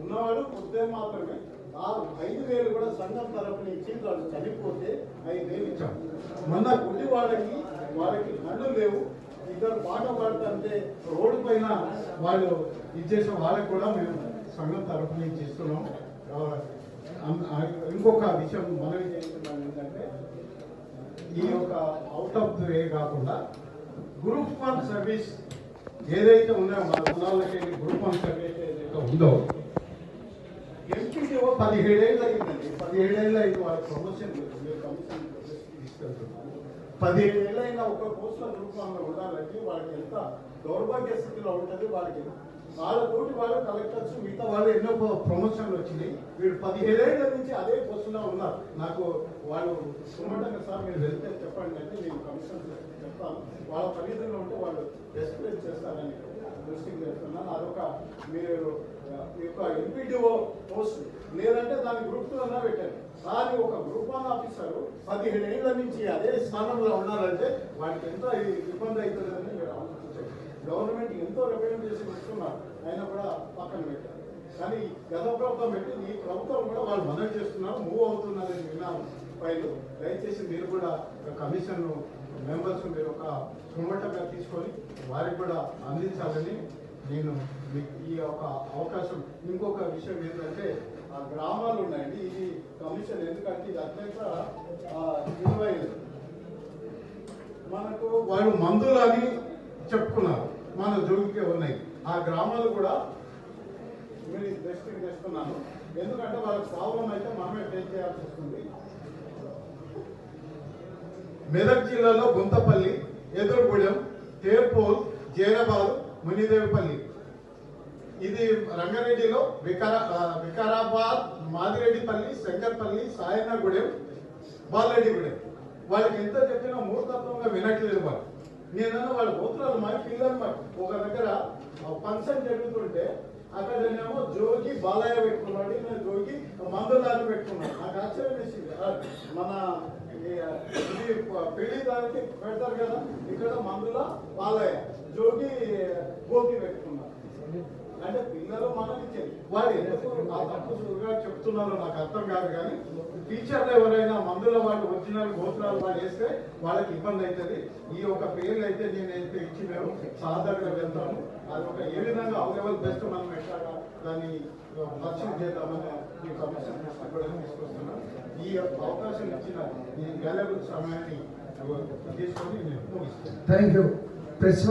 ఉన్నవాడు కొద్దిగా మాత్రమే. ఆ ఐదు వేలు కూడా సంఘం తరపున ఇచ్చి వాళ్ళు చనిపోతే ఐదు వేలు ఇచ్చాం మొన్న గుడి వాళ్ళకి వాళ్ళకి కళ్ళు లేవు. ఇద్దరు పాట పాడుతుంటే రోడ్డు పైన వాళ్ళు ఇచ్చేసిన వాళ్ళకి కూడా మేము సంఘం తరపున ఇచ్చిస్తున్నాం. ఇంకొక విషయం మనవి చేస్తున్నాం ఏంటంటే ఈ యొక్క అవుట్ ఆఫ్ ది వే కాకుండా గ్రూప్ వన్ సర్వీస్ ఏదైతే ఉన్నాయో మన కులాలకి గ్రూప్ వన్ ఏదైతే ఉందో ఎంపీడీఓ పదిహేడేళ్ళు అయిందండి పదిహేడేళ్ళు అయింది వాళ్ళ ప్రమోషన్ మీరు కమిషన్ తీసుకెళ్తున్నారు. పదిహేడేళ్ళు అయినా ఒక పోస్టుల గ్రూప్ ఉండాలంటే వాళ్ళకి ఎంత దౌర్భాగ్య స్థితిలో ఉంటుంది వాళ్ళకి వాళ్ళతోటి వాళ్ళు కలెక్టర్స్ మిగతా వాళ్ళు ఎన్నో ప్రమోషన్లు వచ్చినాయి. వీడు పదిహేడేళ్ళ నుంచి అదే పోస్టులో ఉన్నారు. నాకు వాళ్ళు సుమంటంగా సార్ మీరు వెళ్తే చెప్పండి అంటే నేను కమిషన్ చెప్తాను వాళ్ళ పరిధిలో ఉంటే వాళ్ళు ఎక్స్ప్లెయిన్ చేస్తారని దృష్టికి తెస్తున్నాను అదొక మీరు ఈ యొక్క ఎంపీడీఓ పోస్ట్ లేదంటే దాని గ్రూప్ టూ అన్నా పెట్టారు కానీ ఒక గ్రూప్ వన్ ఆఫీసర్ పదిహేడు ఏళ్ళ నుంచి అదే స్థానంలో ఉన్నారంటే వాడికి ఎంత ఇబ్బంది అవుతుందని మీరు చేస్తున్నారు అయినా కూడా పక్కన పెట్టారు. కానీ గత ప్రభుత్వం పెట్టి ఈ ప్రభుత్వం కూడా వాళ్ళు మొదలు చేస్తున్నారు మూవ్ అవుతున్నారని విన్నాము. ఫైలు దయచేసి మీరు కూడా కమిషన్ మెంబర్స్ మీరు ఒక సుమటంగా తీసుకొని వారికి కూడా అందించాలని నేను మీకు ఈ యొక్క అవకాశం ఇంకొక విషయం ఏంటంటే ఆ గ్రామాలు ఉన్నాయండి. ఇది కమిషన్ ఎందుకంటే ఇది అత్యంత విలువైనది. మనకు వాళ్ళు మందులు అని చెప్పుకున్నారు. మన జోలికే ఉన్నాయి. ఆ గ్రామాలు కూడా మీరు దృష్టికి తెస్తున్నాను. ఎందుకంటే వాళ్ళకి ప్రాబ్లం అయితే మనమే ఫేస్ చేయాల్సి వస్తుంది. మెదక్ జిల్లాలో గుంతపల్లి ఎదురుగూడెం తేర్పోల్ జైరాబాద్ మునిదేవిపల్లి. ఇది రంగారెడ్డిలో వికారా వికారాబాద్ మాదిరెడ్డిపల్లి శంకర్పల్లి సాయనగూడెం బాలరెడ్డిగూడెం. వాళ్ళకి ఎంత చెప్పినా మూర్తత్వంగా వినట్లేదు వాళ్ళు. నేను వాళ్ళ గోత్రాలు మరి పిల్లలు మరి. ఒక దగ్గర ఫంక్షన్ జరుగుతుంటే అక్కడనేమో జోగి బాలయ్య పెట్టుకున్నాడు నేను జోగి మందులాగా పెట్టుకున్నాను నాకు ఆశ్చర్యం వేసింది. మన ఈ, ఇది పెళ్ళి దానికి పెడతారు కదా ఇక్కడ మందుల బాలయ్య జోగి గోపి పెట్టుకున్నాను అంటే పిల్లలు మనకి వాడు ఎందుకు ఆ తప్పుగా చెప్తున్నారో నాకు అర్థం కాదు కానీ టీచర్లు ఎవరైనా మందుల వాళ్ళు ఒరిజినల్ గోత్రాలు వాళ్ళు వేస్తే వాళ్ళకి ఇబ్బంది అవుతుంది. ఈ యొక్క పేర్లు అయితే నేనైతే ఇచ్చి మేము సాధారణంగా వెళ్తాము. అది ఒక ఏ విధంగా అవైలబుల్ బెస్ట్ మనం ఎట్లాగా దాన్ని పరిచయం చేద్దామని ఈ కమిషన్ కూడా తీసుకొస్తున్నాను. ఈ యొక్క అవకాశం ఇచ్చిన ఈ వాల్యుబుల్ సమయాన్ని తీసుకొని నేను ముగిస్తాను థ్యాంక్ యూ ప్రెస్